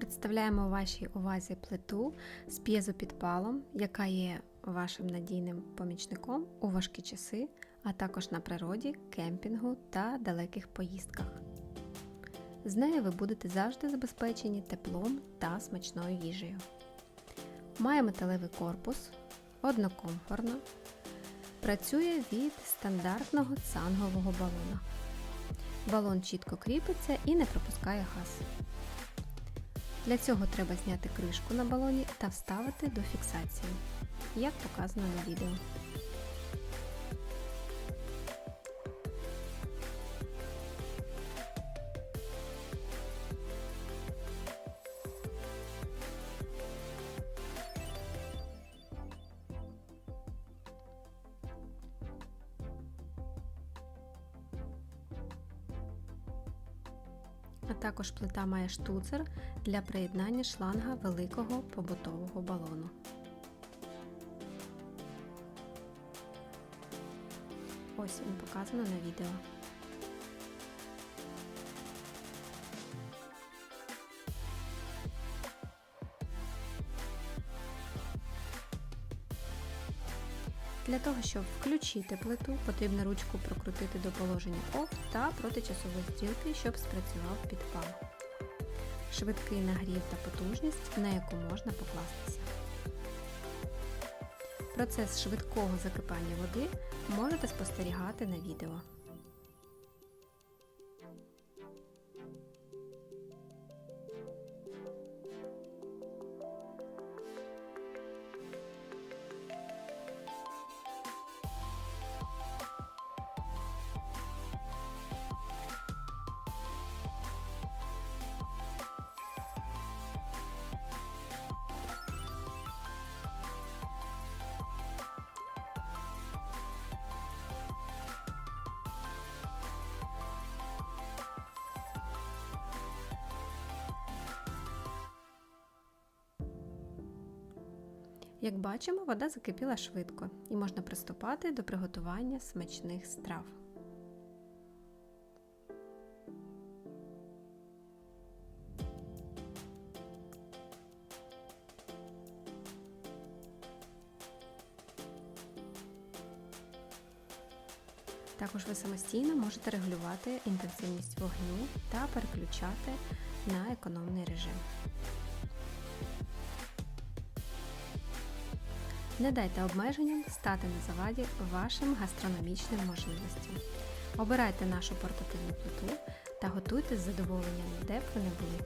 Представляємо вашій увазі плиту з п'єзопідпалом, яка є вашим надійним помічником у важкі часи, а також на природі, кемпінгу та далеких поїздках. З нею ви будете завжди забезпечені теплом та смачною їжею. Має металевий корпус, однокомфорно, працює від стандартного цангового балона. Балон чітко кріпиться і не пропускає газ. Для цього треба зняти кришку на балоні та вставити до фіксації, як показано на відео. А також плита має штуцер для приєднання шланга великого побутового балону. Ось він показано на відео. Для того, щоб включити плиту, потрібно ручку прокрутити до положення OFF та протичасової стрілки, щоб спрацював підпал. Швидкий нагрів та потужність, на яку можна покластися. Процес швидкого закипання води можете спостерігати на відео. Як бачимо, вода закипіла швидко і можна приступати до приготування смачних страв. Також ви самостійно можете регулювати інтенсивність вогню та переключати на економний режим. Не дайте обмеженням стати на заваді вашим гастрономічним можливостям. Обирайте нашу портативну плиту та готуйте з задоволенням, де б ви не були.